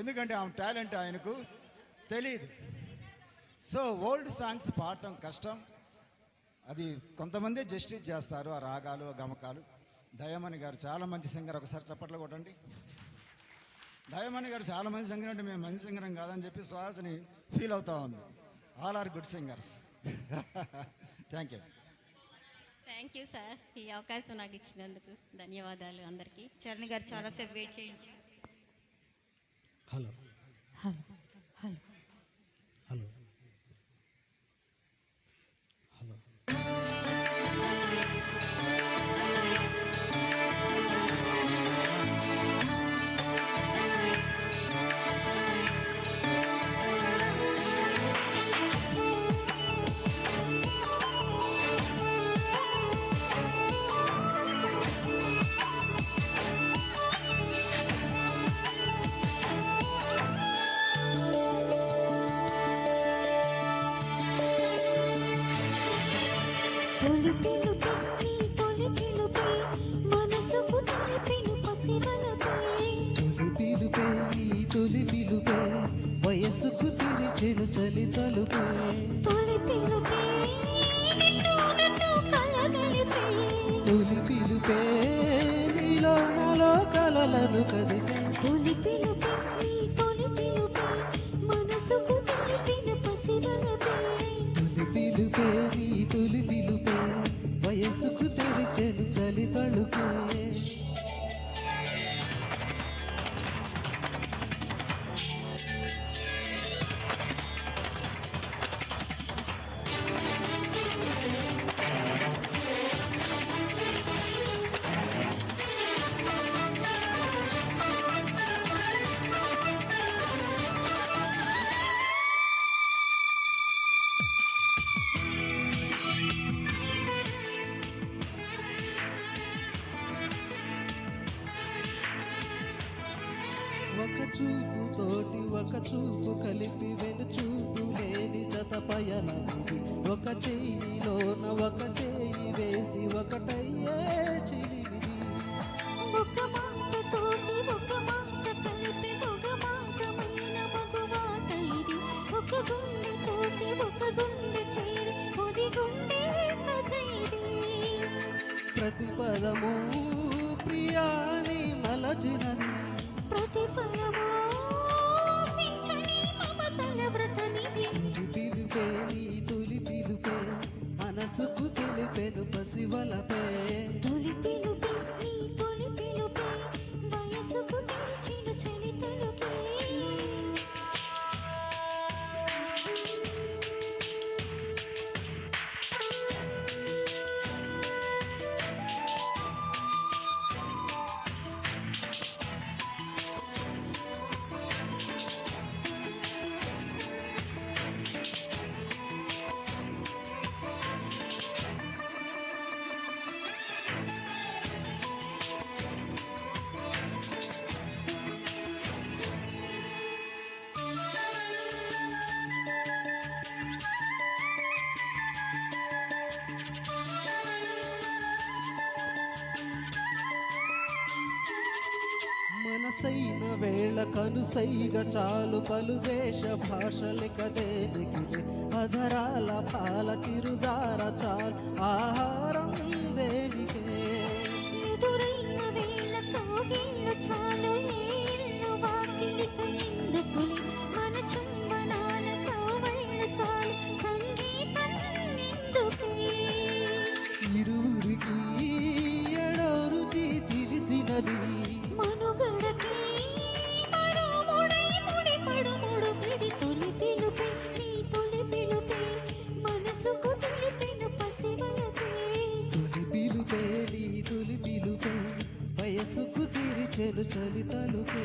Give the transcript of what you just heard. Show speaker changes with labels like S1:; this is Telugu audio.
S1: ఎందుకంటే ఆమె టాలెంట్ ఆయనకు తెలియదు సో ఓల్డ్ సాంగ్స్ పాడటం కష్టం. అది కొంతమంది జస్టిస్ చేస్తారు ఆ రాగాలు ఆ గమకాలు. దయమణి గారు చాలా మంచి సింగర్ ఒకసారి చప్పట్లు కొట్టండి. దయమణి గారు చాలా మంచి సింగర్ అంటే మేము మంచి సింగరం కాదని చెప్పి సుహాసిని ఫీల్ అవుతా ఉంది. All are good singers. Thank you
S2: thank you sir ఈ అవకాశం నాకు ఇచ్చినందుకు ధన్యవాదాలు అందరికీ.
S3: చరణ్ గారు చాలాసేపు వెయిట్ చేయించారు.
S4: Hello. Hello.
S5: తొలి పిలుపే
S6: వయస్సుకు తెరిచెను చలి తలుపే.
S5: తొలి పిలుపే
S6: తొలి పిలుపే నీలో నాలో కలలను కదిపే.
S5: తొలి పిలుపు
S6: ఒక చూపు తోటి ఒక చూపు కలిపి వెను చూపు లేని జత పయనమిది ఒక చెయ్యిలోన ఒక చెయ్యి వేసి ఒకటయ్యే చిలిమిది
S5: ఒక మాట తోటి ఒక మాట కలిపి ఒక మాటమైన మగువాట ఇది. ఒక గుండె తోటి ఒక గుండె చేరి ఒది గుండె కథ ఇది.
S6: ప్రతి పదము ప్రియాని మలచినది
S5: ప్రతిఫలమో
S6: మనసైన వేళ కనుసైగ చాలు పలు దేశ భాషలెక దేనికిదే అధరాల పాల చిరుదార చాలు.
S5: ఆహా మనసుకు తెలిపిన పసివలపే
S6: తొలి పిలుపే నీ తొలి వయసుకు తిరిచెను చలి తలుపే.